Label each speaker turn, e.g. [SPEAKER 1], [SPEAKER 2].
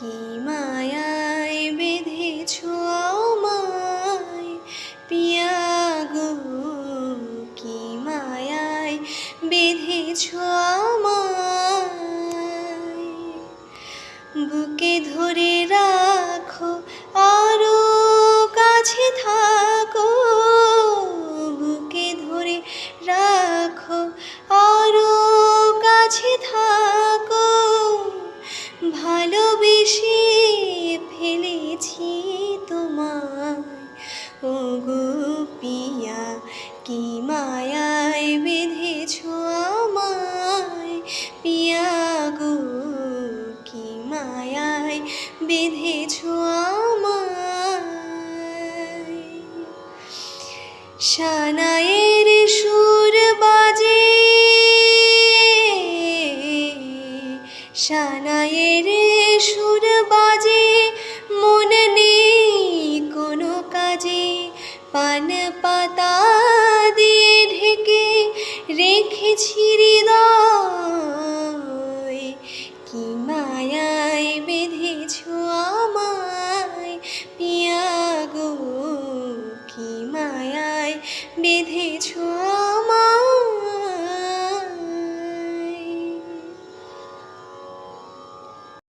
[SPEAKER 1] কি মায়ায় বেঁধেছ আমায়? পিয়াগো কি মায়ায় বেঁধেছ আমায়? বুকে ধরে রাখো ও পিয়া, কি মায়ায় বেঁধেছ আমায়? পিয়া গো, কি মায়ায় বেঁধেছ আমায়? সানায়ের সুর বাজে সানায়ের সুর বাজে, মন পান পাতা দিয়ে ঢেকে রেখেছি হৃদয়। কি মায়ায় বেঁধেছ আমায় পিয়া গো কি মায়ায় বেঁধেছ